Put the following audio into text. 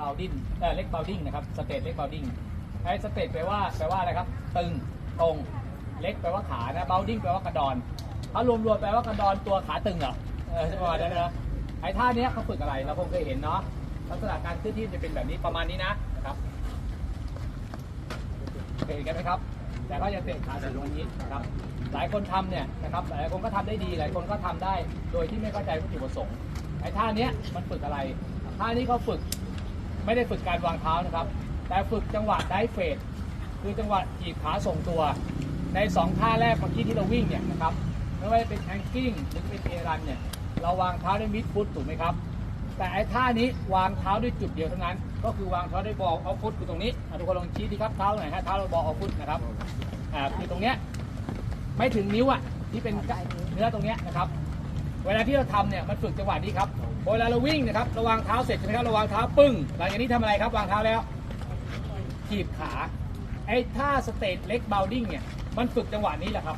บาวดิ้งเออเล็กบาวดิ้งนะครับสเตทเล็กบาวดิ้งไอ้สเตทแปลว่าแปลว่าอะไรครับ ตึงตรงเล็กแปลว่าขานะบาวดิ้งแปลว่ากระดอนถ้ารวมๆแปลว่ากระดอนตัวขาตึงเหรอเออใช่ประมาณนั้นนะไอ้ท่าเนี้ยเขาฝึกอะไรเราคงเคยเห็นเนาะลักษณะการเคลื่อนที่จะเป็นแบบนี้ประมาณนี้นะนะครับเคยเห็นกันไหมครับ แต่ก็ยังเตะขาใส่ลงนี้นะครับหลายคนทำเนี่ยนะครับหลายคนก็ทำได้ดี หลายคนก็ทำได้ โดยที่ไม่เข้าใจวัตถุประสงค์ไอ้ท่าเนี้ยมันฝึกอะไร ท่านี้เขาฝึก ไม่ได้ฝึกการวางเท้านะครับ แต่ฝึกจังหวะไดเฟดคือจังหวะจีบขาส่งตัว ในสองท่าแรกเมื่อกี้ที่เราวิ่งเนี่ยนะครับไม่ว่าจะเป็นแองกิ้งหรือเป็นเอรันเนี่ยเราวางเท้าด้วยมิดฟุตถูกไหมครับ แต่ไอ้ท่านี้วางเท้าด้วยจุดเดียวเท่านั้น ก็คือวางเท้าด้วยบอลเอาฟุตคือตรงนี้ทุกคนลองชี้ดีครับเท้าไหนฮะเท้าเราบอลเอาฟุตนะครับอ่าคือตรงเนี้ยไม่ถึงนิ้วอะที่เป็นเนื้อตรงเนี้ยนะครับ เวลาที่เราทำเนี่ยมันฝึกจังหวะนี้ครับเวลาเราวิ่งนะครับระวางเท้าเสร็จใช่ไหมครับระวางเท้าปึ้งหลังจากนี้ทำอะไรครับวางเท้าแล้วขีบขาไอ้ท่าสเตทเล็กบาวดิ้งเนี่ยมันฝึกจังหวะนี้แหละครับ